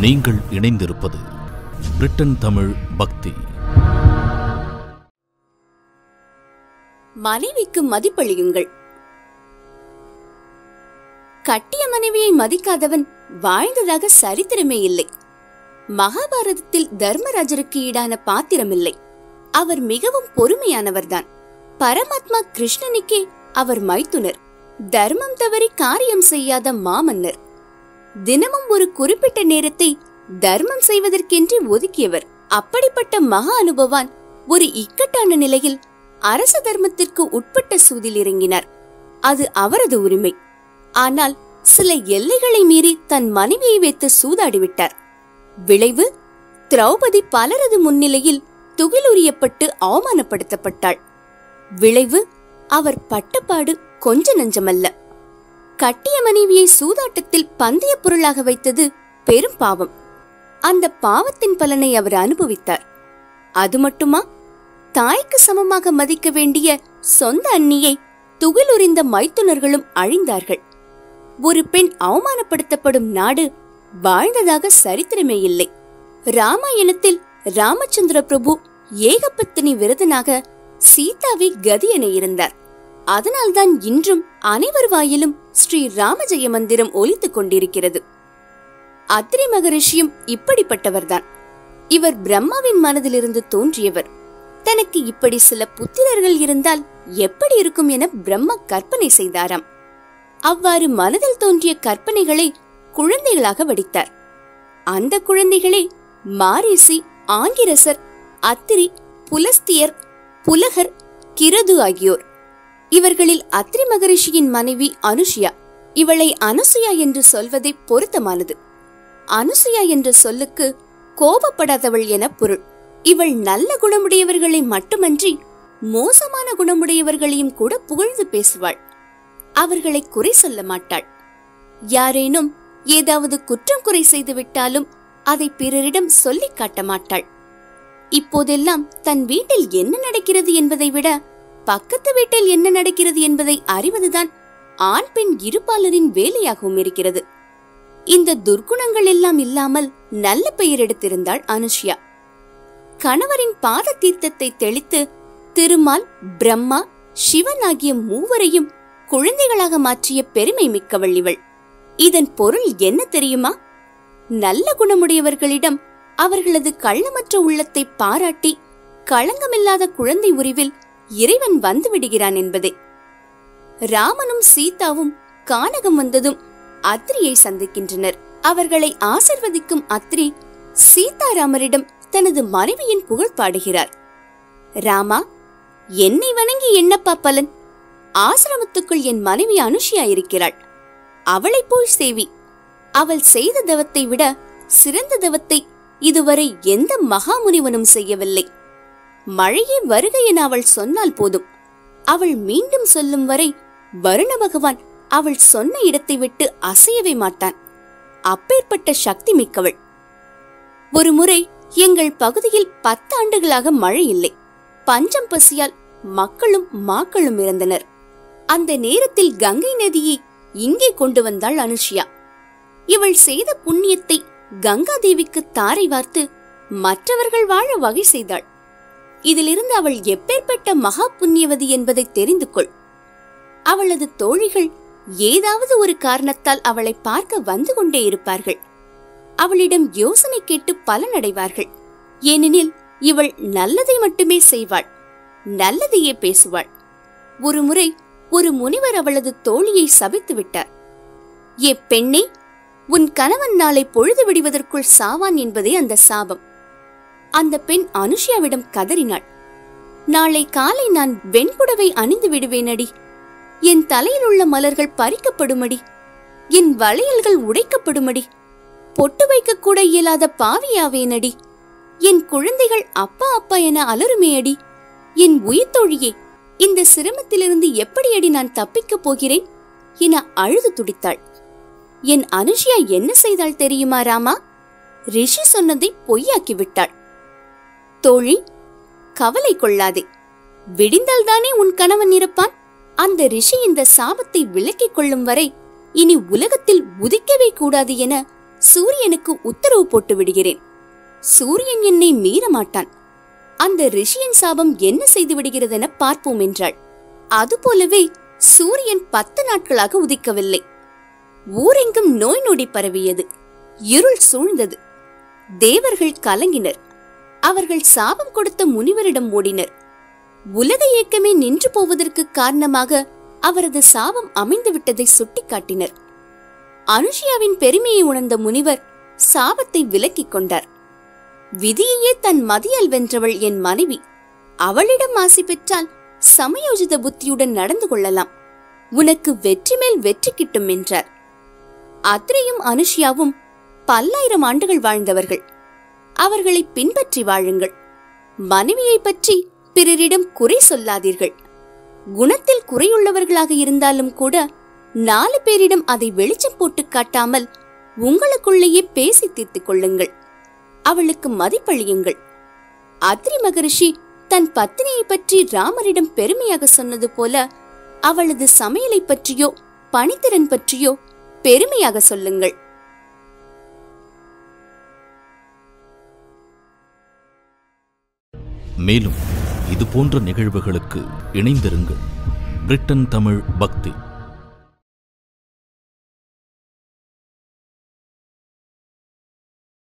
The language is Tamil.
நீங்கள் இணைந்திருப்பது பிரிட்டன் தமிழ் பக்தி. மனைவிக்கு மதிப்பளியுங்கள். கட்டிய மனைவியை மதிக்காதவன் வாழ்ந்ததாக சரித்திரமே இல்லை. மகாபாரதத்தில் தர்மராஜருக்கு ஈடான பாத்திரமில்லை. அவர் மிகவும் பொறுமையானவர்தான். பரமாத்மா கிருஷ்ணனுக்கே அவர் மைத்துனர். தர்மம் தவறி காரியம் செய்யாத மாமன்னர். தினமும் ஒரு குறிப்பிட்ட நேரத்தை தர்மம் செய்வதற்கென்று ஒதுக்கியவர். அப்படிப்பட்ட மகா அனுபவான் ஒரு இக்கட்டான நிலையில் அரச தர்மத்திற்கு உட்பட்ட சூதில் இறங்கினார். அது அவரது உரிமை. ஆனால் சில எல்லைகளை மீறி தன் மனைவியை வைத்து சூதாடிவிட்டார். விளைவு திரௌபதி பலரது முன்னிலையில் துகிலுரியப்பட்டு அவமானப்படுத்தப்பட்டாள். விளைவு அவர் பட்டப்பாடு கொஞ்ச நஞ்சமல்ல. கட்டிய மனைவியை சூதாட்டத்தில் பந்தய பொருளாக வைத்தது பெரும் பாவம். அந்த பாவத்தின் பலனை அவர் அனுபவித்தார். அது மட்டுமா? தாய்க்கு சமமாக மதிக்க வேண்டிய சொந்த அண்ணியை துகிலுரிந்த மைத்துனர்களும் அழிந்தார்கள். ஒரு பெண் அவமானப்படுத்தப்படும் நாடு வாழ்ந்ததாக சரித்திரமே இல்லை. ராமாயணத்தில் ராமச்சந்திர பிரபு ஏகபத்தினி விருதனாக சீதாவை கதி இருந்தார் அதனால்தான் இன்றும் அனைவர் வாயிலும் ஸ்ரீ ராமஜெய மந்திரம் ஒலித்துக் கொண்டிருக்கிறது. அத்திரி மகரிஷியும் இப்படிப்பட்டவர்தான். இவர் பிரம்மாவின் மனதிலிருந்து தோன்றியவர். தனக்கு இப்படி சில புத்திரர்கள் இருந்தால் எப்படி இருக்கும் என பிரம்மா கற்பனை செய்தாராம். அவ்வாறு மனதில் தோன்றிய கற்பனைகளை குழந்தைகளாக வடித்தார். அந்த குழந்தைகளே மாரீசி ஆங்கிரசர் அத்திரி புலஸ்தியர் புலகர் கிரது ஆகியோர். இவர்களில் அத்ரி மகரிஷியின் மனைவி அனுஷியா. இவளை அனுசுயா என்று சொல்வதே பொருத்தமானது. அனுசுயா என்ற சொல்லுக்கு கோபப்படாதவள் என பொருள். இவள் நல்ல குணமுடையவர்களை மட்டுமன்றி மோசமான குணமுடையவர்களையும் கூட புகழ்ந்து பேசுவாள். அவர்களை குறை சொல்ல மாட்டாள். யாரேனும் ஏதாவது குற்றம் குறை செய்து விட்டாலும் அதை பிறரிடம் சொல்லிக் காட்ட மாட்டாள். இப்போதெல்லாம் தன் வீட்டில் என்ன நடக்கிறது என்பதை விட பக்கத்து வீட்டில் என்ன நடக்கிறது என்பதை அறிவதுதான் ஆண் பெண் இருப்பாளரின் வேலையாகவும் இருக்கிறது. இந்த துர்க்குணங்கள் எல்லாம் இல்லாமல் நல்ல பெயர் எடுத்திருந்தாள் அனுஷ்யா. கணவரின் பாத தீர்த்தத்தை தெளித்து திருமால் பிரம்மா சிவன் ஆகிய மூவரையும் குழந்தைகளாக மாற்றிய பெருமை மிக்கவள் இவள் இதன் பொருள் என்ன தெரியுமா? நல்ல குணமுடையவர்களிடம் அவர்களது கள்ளமற்ற உள்ளத்தை பாராட்டி களங்கமில்லாத குழந்தை உருவில் இறைவன் வந்து விடுகிறான் என்பதே. ராமனும் சீதாவும் கானகம் வந்ததும் அத்ரியை சந்திக்கின்றனர். அவர்களை ஆசிர்வதிக்கும் அத்ரி சீதாராமரிடம் தனது மனைவியின் புகழ் பாடுகிறார். ராமா என்னை வணங்கி என்னப்பா பலன்? ஆசிரமத்துக்குள் என் மனைவி அனுஷியா இருக்கிறாள். அவளைப் போய் சேவி. அவள் செய்த தவத்தை விட சிறந்த தவத்தை இதுவரை எந்த மகாமுனிவனும் செய்யவில்லை. மழையே வருகை என அவள் சொன்னால் போதும். அவள் மீண்டும் சொல்லும் வரை வருண பகவான் அவள் சொன்ன இடத்தை விட்டு அசையவே மாட்டான். அப்பேற்பட்ட சக்தி மிக்கவள். ஒரு முறை எங்கள் பகுதியில் பத்து ஆண்டுகளாக மழை இல்லை. பஞ்சம் பசியால் மக்களும் மாக்களும் இறந்தனர். அந்த நேரத்தில் கங்கை நதியை இங்கே கொண்டு வந்தாள் அனுஷியா. இவள் செய்த புண்ணியத்தை கங்கா தேவிக்கு தாரை வார்த்து மற்றவர்கள் வாழ வகை செய்தாள். இதிலிருந்து அவள் எப்பேற்பட்ட மகா புண்ணியவதி என்பதை தெரிந்து கொள் அவளது தோழிகள் ஏதாவது ஒரு காரணத்தால் அவளை பார்க்க வந்து கொண்டே இருப்பார்கள். அவளிடம் யோசனை கேட்டு பலனடைவார்கள். ஏனெனில் இவள் நல்லதை மட்டுமே செய்வாள். நல்லதையே பேசுவாள். ஒரு முறை ஒரு முனிவர் அவளது தோழியை சபித்து விட்டார். ஏ பெண்ணே உன் கணவன் நாளை பொழுது விடுவதற்குள் சாவான் என்பதே அந்த சாபம். அந்த பெண் அனுஷியாவிடம் கதறினாள். நாளை காலை நான் வெண்புடவை அணிந்து விடுவேனடி. என் தலையில் உள்ள மலர்கள் பறிக்கப்படுமடி. என் வளையல்கள் உடைக்கப்படுமடி. பொட்டு வைக்க கூட இயலாத பாவியாவேனடி. என் குழந்தைகள் அப்பா அப்பா என அலறுமேயடி. என் உயிர் தோழியே இந்த சிரமத்திலிருந்து எப்படியடி நான் தப்பிக்கப் போகிறேன்? என அழுது துடித்தாள். என் அனுஷியா என்ன செய்தாள் தெரியுமா ராமா? ரிஷி சொன்னதை பொய்யாக்கி விட்டாள். தோழி கவலை கொள்ளாதே. விடிந்தால்தானே உன் கணவன் இருப்பான்? அந்த ரிஷி இந்த சாபத்தை விலக்கிக் கொள்ளும் வரை இனி உலகத்தில் உதிக்கவே கூடாது என சூரியனுக்கு உத்தரவு போட்டு விடுகிறேன். சூரியன் என்னை மீற மாட்டான். அந்த ரிஷியின் சாபம் என்ன செய்து விடுகிறதென பார்ப்போம் என்றாள். அதுபோலவே சூரியன் பத்து நாட்களாக உதிக்கவில்லை. ஊரெங்கும் நோய் நொடி பரவியது. இருள் சூழ்ந்தது. தேவர்கள் கலங்கினர். அவர்கள் சாபம் கொடுத்த முனிவரிடம் ஓடினர். உலக இயக்கமே நின்று போவதற்கு காரணமாக அவரது சாபம் அமைந்து விட்டதை சுட்டிக்காட்டினர். அனுஷியாவின் பெருமையை உணர்ந்த முனிவர் சாபத்தை விலக்கிக் கொண்டார். விதியையே தன் மதியால் வென்றவள் என் மனைவி. அவளிடம் ஆசை பெற்றால் சமயோஜித புத்தியுடன் நடந்து கொள்ளலாம். உனக்கு வெற்றி மேல் வெற்றி கிட்டும் என்றார். அத்ரியும் அனுஷியாவும் பல்லாயிரம் ஆண்டுகள் வாழ்ந்தவர்கள். அவர்களை பின்பற்றி வாழுங்கள். மனைவியை பற்றி பிறரிடம் குறை சொல்லாதீர்கள். குணத்தில் குறையுள்ளவர்களாக இருந்தாலும் கூட நாலு பேரிடம் அதை வெளிச்சம் போட்டு காட்டாமல் உங்களுக்குள்ளேயே பேசி தீர்த்துக் கொள்ளுங்கள். அவளுக்கு மதிப்பளியுங்கள். அத்ரி மகரிஷி தன் பத்தினியை பற்றி ராமரிடம் பெருமையாக சொன்னது போல அவளது சமையலை பற்றியோ பணித்திறன் பற்றியோ பெருமையாக சொல்லுங்கள். மேலும் இது போன்ற நிகழ்வுகளுக்கு இணைந்திருங்கள். பிரிட்டன் தமிழ் பக்தி.